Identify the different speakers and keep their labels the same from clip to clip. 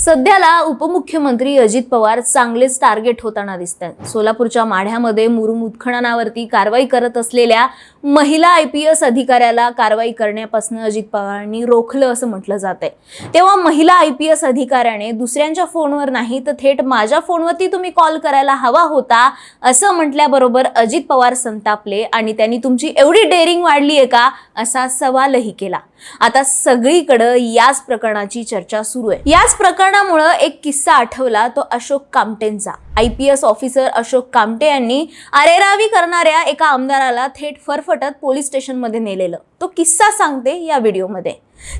Speaker 1: सध्याला उपमुख्यमंत्री अजित पवार चांगलेच टार्गेट होताना दिसत आहेत सोलापूरच्या माढ्यामध्ये मुरुम उत्खननावरती कारवाई करत असलेल्या महिला आय पी एस अधिकाऱ्याला कारवाई करण्यापासून अजित पवारांनी रोखलं असं म्हटलं जात आहे तेव्हा महिला आय पी एस अधिकाऱ्याने दुसऱ्यांच्या फोनवर नाही तर थेट माझ्या फोनवरती तुम्ही कॉल करायला हवा होता असं म्हटल्याबरोबर अजित पवार संतापले आणि त्यांनी तुमची एवढी डेअरिंग वाढली आहे का असा सवालही केला. आता सगळीकडं याच प्रकरणाची चर्चा सुरू आहे. याच प्रकरणामुळं एक किस्सा आठवला तो Ashok कामटेंचा. I P S officer Ashok Kamte यांनी अरेरावी करणाऱ्या एका आमदाराला थेट फरफटत पोलीस स्टेशनमध्ये नेलेलं. तो किस्सा सांगते या व्हिडिओमध्ये.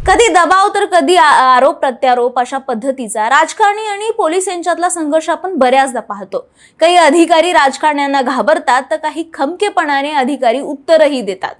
Speaker 1: कधी दबाव तर कधी आरोप प्रत्यारोप अशा पद्धतीचा राजकारणी आणि पोलीस यांच्यातला संघर्ष आपण बऱ्याचदा पाहतो. काही अधिकारी राजकारण्यांना घाबरतात तर काही खमकेपणाने अधिकारी उत्तरही देतात.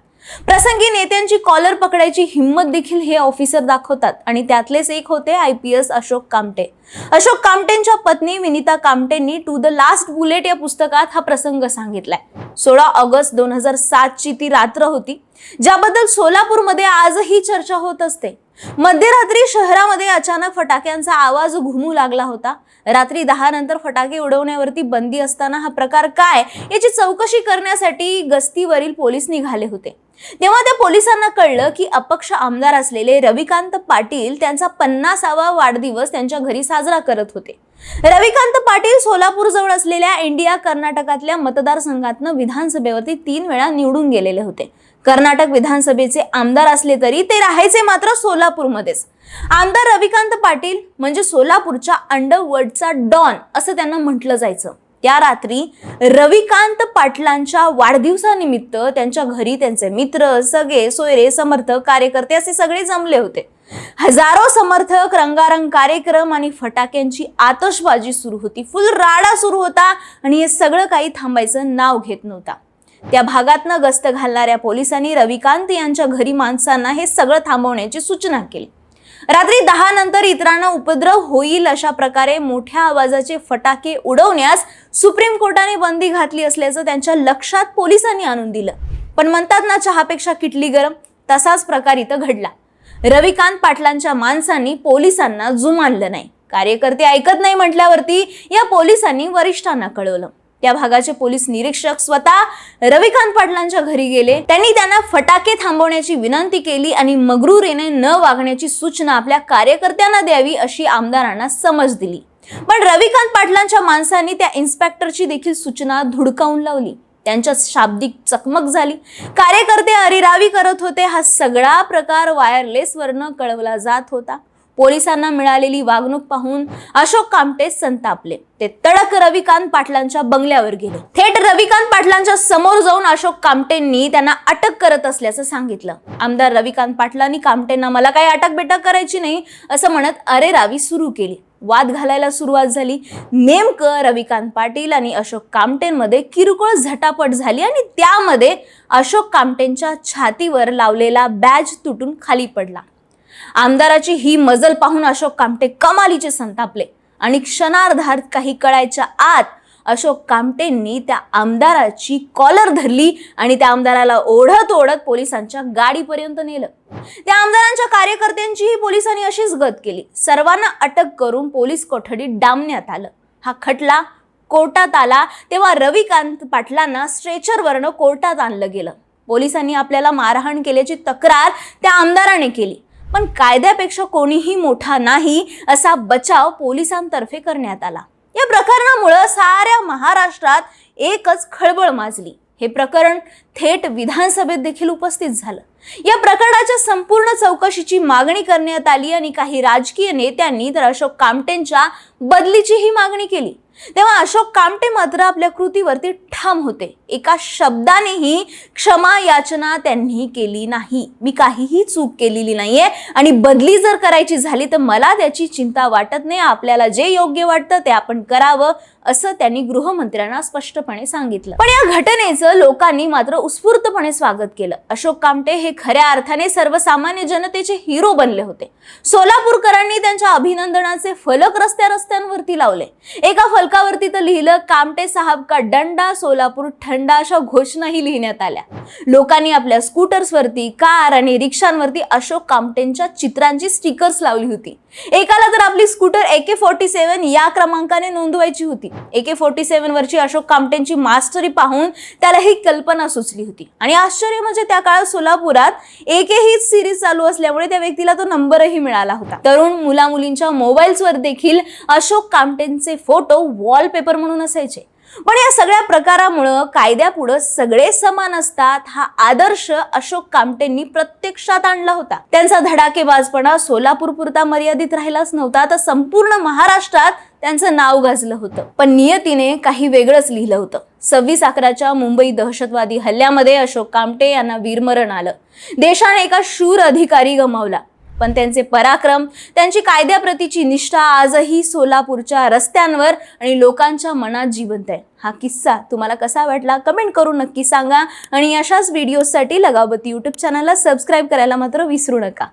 Speaker 1: प्रसंगी नेत्यांची कॉलर पकडायची हिंमत देखील हे ऑफिसर दाखवतात. आणि त्यातलेच एक होते I P S Ashok Kamte. Ashok कामटेंच्या पत्नी विनिता कामटेंनी टू द लास्ट बुलेट या पुस्तकात हा प्रसंग सांगितलाय. सोळा ऑगस्ट दोन हजार सातची ती रात्र होती. ज्याबद्दल सोलापूरमध्ये आजही चर्चा होत असते. मध्यरात्री शहरामध्ये अचानक फटाक्यांचा आवाज घुमू लागला होता. रात्री दहा नंतर फटाके उडवण्यावरती बंदी असताना हा प्रकार काय याची चौकशी करण्यासाठी गस्तीवरील पोलीस निघाले होते. तेव्हा त्या पोलिसांना कळलं की अपक्ष आमदार असलेले रविकांत पाटील त्यांचा पन्नासावा वाढदिवस त्यांच्या घरी साजरा करत होते. रविकांत पाटील सोलापूर जवळ असलेल्या इंडिया कर्नाटकातल्या मतदारसंघातनं विधानसभेवरती तीन वेळा निवडून गेलेले होते. कर्नाटक विधानसभेचे आमदार असले तरी ते राहायचे मात्र सोलापूरमध्येच. आमदार रविकांत पाटील म्हणजे सोलापूरच्या अंडरवर्ल्डचा डॉन असं त्यांना म्हटलं जायचं. त्या रात्री रविकांत पाटलांच्या वाढदिवसानिमित्त त्यांच्या घरी त्यांचे मित्र सगळे सोयरे समर्थक कार्यकर्ते असे सगळे जमले होते. हजारो समर्थक रंगारंग कार्यक्रम आणि फटाक्यांची आतषबाजी सुरू होती. फुल राडा सुरू होता आणि हे सगळं काही थांबायचं नाव घेत नव्हता. त्या भागातनं गस्त घालणाऱ्या पोलिसांनी रविकांत यांच्या घरी माणसांना हे सगळं थांबवण्याची सूचना केली. रात्री दहा नंतर इतरांना उपद्रव होईल अशा प्रकारे मोठ्या आवाजाचे फटाके उडवण्यास सुप्रीम कोर्टाने बंदी घातली असल्याचं त्यांच्या लक्षात पोलिसांनी आणून दिलं. पण म्हणतात ना चहापेक्षा किटली गरम तसाच प्रकार इथं घडला. रविकांत पाटलांच्या माणसांनी पोलिसांना जुमानलं नाही. कार्यकर्ते ऐकत नाही म्हटल्यावरती या पोलिसांनी वरिष्ठांना कळवलं. त्या भागाचे पोलीस निरीक्षक स्वतः रविकांत पाटलांच्या घरी गेले. त्यांनी त्यांना फटाके थांबवण्याची विनंती केली आणि मगरूरेने न वागण्याची सूचना आपल्या कार्यकर्त्यांना द्यावी अशी आमदारांना समज दिली. पण रविकांत पाटलांच्या माणसांनी त्या इन्स्पेक्टरची देखील सूचना धुडकावून लावली. त्यांच्या शाब्दिक चकमक झाली. कार्यकर्ते अरिरावी करत होते. हा सगळा प्रकार वायरलेस वरनं कळवला जात होता. पोलिसांना मिळालेली वागणूक पाहून अशोक कामटे संतापले. ते तडक रविकांत पाटलांच्या बंगल्यावर गेले. थेट रविकांत पाटलांच्या समोर जाऊन अशोक कामटेंनी त्यांना अटक करत असल्याचं सांगितलं. आमदार रविकांत पाटलांनी कामटेंना मला काही अटक बेटक करायची नाही असं म्हणत अरे रावी सुरू केली. वाद घालायला सुरुवात झाली. नेमकं रविकांत पाटील आणि अशोक कामटेंमध्ये किरकोळ झटापट झाली आणि त्यामध्ये अशोक कामटेंच्या छातीवर लावलेला बॅज तुटून खाली पडला. आमदाराची ही मजल पाहून अशोक कामटे कमालीचे संतापले. आणि क्षणार्धात काही कळायच्या आत अशोक कामटेंनी त्या आमदाराची कॉलर धरली आणि त्या आमदाराला ओढत ओढत पोलिसांच्या गाडीपर्यंत नेलं. त्या आमदारांच्या कार्यकर्त्यांचीही पोलिसांनी अशीच गत केली. सर्वांना अटक करून पोलीस कोठडीत डांबण्यात आलं. हा खटला कोर्टात आला तेव्हा रविकांत पाटलांना स्ट्रेचरवरनं कोर्टात आणलं गेलं. पोलिसांनी आपल्याला मारहाण केल्याची तक्रार त्या आमदाराने केली. पण कायद्यापेक्षा कोणीही मोठा नाही असा बचाव पोलिसांतर्फे करण्यात आला. या प्रकरणामुळं साऱ्या महाराष्ट्रात एकच खळबळ माजली. हे प्रकरण थेट विधानसभेत देखील उपस्थित झालं. या प्रकरणाच्या संपूर्ण चौकशीची मागणी करण्यात आली आणि काही राजकीय नेत्यांनी तर अशोक कामटेंच्या बदलीचीही मागणी केली. तेव्हा अशोक कामटे मात्र आपल्या कृतीवरती ठाम होते. एका शब्दानेही क्षमा याचना त्यांनी केली नाही. मी काहीही चूक केलेली नाहीये आणि बदली जर करायची झाली तर मला त्याची चिंता वाटत नाही. आपल्याला जे योग्य वाटतं ते आपण करावं असं त्यांनी गृहमंत्र्यांना स्पष्टपणे सांगितलं. पण या घटनेचं लोकांनी मात्र उत्स्फूर्तपणे स्वागत केलं. अशोक कामटे हे खऱ्या अर्थाने सर्वसामान्य जनतेचे हिरो बनले होते. सोलापूरकरांनी त्यांच्या अभिनंदनाचे फलक रस्त्या रस्त्यांवरती लावले. एका फलकावरती तर लिहिलं कामटे साहब का दंडा सोलापूर थंडा अशा घोषणाही लिहिण्यात आल्या. लोकांनी आपल्या स्कूटर्सवरती कार आणि रिक्षांवरती अशोक कामटेंच्या चित्रांची स्टिकर्स लावली होती. एकाला तर आपली scooter A K forty seven या क्रमांकाने नोंदवायची होती ए के फोर्टी सेव्हन वरची अशोक कामटेंची मास्टरी पाहून त्याला ही कल्पना सुचली होती. आणि आश्चर्य म्हणजे त्या काळात सोलापुरात एके हीच सिरीज चालू असल्यामुळे त्या व्यक्तीला तो नंबरही मिळाला होता. तरुण मुला मुलींच्या मोबाईल्सवर देखील अशोक कामटेंचे फोटो वॉलपेपर म्हणून असायचे. पण या सगळ्या प्रकारामुळं कायद्यापुढं सगळे समान असतात हा आदर्श अशोक कामटेंनी प्रत्यक्षात आणला होता. त्यांचा धडाकेबाजपणा सोलापूर पुरता मर्यादित राहिलाच नव्हता तर संपूर्ण महाराष्ट्रात त्यांचं नाव गाजलं होतं. पण नियतीने काही वेगळंच लिहिलं होतं. सव्वीस अकराच्या मुंबई दहशतवादी हल्ल्यामध्ये अशोक कामटे यांना वीरमरण आलं. देशाने एका शूर अधिकारी गमावला. पण त्यांचे पराक्रम त्यांची कायद्याप्रतीची निष्ठा आजही सोलापूरच्या रस्त्यांवर आणि लोकांच्या मनात जिवंत आहे. हा किस्सा तुम्हाला कसा वाटला कमेंट करून नक्की सांगा आणि अशाच व्हिडिओसाठी लगावती यूट्यूब चॅनलला सबस्क्राईब करायला मात्र विसरू नका.